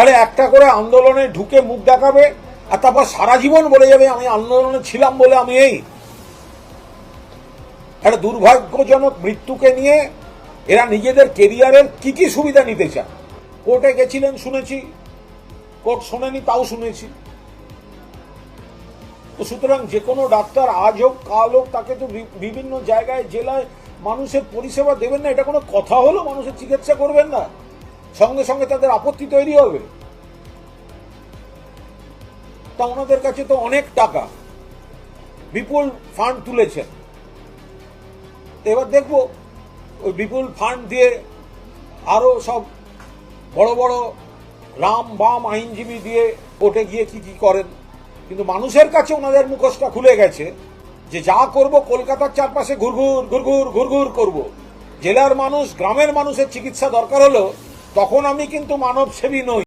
তাহলে একটা করে আন্দোলনে ঢুকে মুখ দেখাবে আর তারপর সারা জীবন বলে যাবে, আমি আন্দোলনে ছিলাম বলে আমি এই। একটা দুর্ভাগ্যজনক মৃত্যুকে নিয়ে এরা নিজেদের কেরিয়ারের কি কি সুবিধা নিতে চায়। কোর্টে গেছিলেন শুনেছি, কোর্ট শোনেনি, তাও শুনেছি। তো সুতরাং যে কোনো ডাক্তার আজ হোক, কাল হোক, তাকে তো বিভিন্ন জায়গায়, জেলায় মানুষের পরিষেবা দেবেন না, এটা কোনো কথা হলো? মানুষের চিকিৎসা করবেন না? সঙ্গে সঙ্গে তাদের আপত্তি তৈরি হবে। তা ওনাদের কাছে তো অনেক টাকা। বিপুল ফান্ড তুলেছেন। এবার দেখব, ওই বিপুল ফান্ড দিয়ে আরও সব বড় বড় রাম বাম আইনজীবী দিয়ে কোর্টে গিয়ে কি কি করেন। কিন্তু মানুষের কাছে ওনাদের মুখোশটা খুলে গেছে যে যা করব কলকাতার চারপাশে ঘুরঘুর ঘুরঘুর ঘুরঘুর করব। জেলার মানুষ, গ্রামের মানুষের চিকিৎসা দরকার হলো তখন আমি কিন্তু মানবসেবী নই।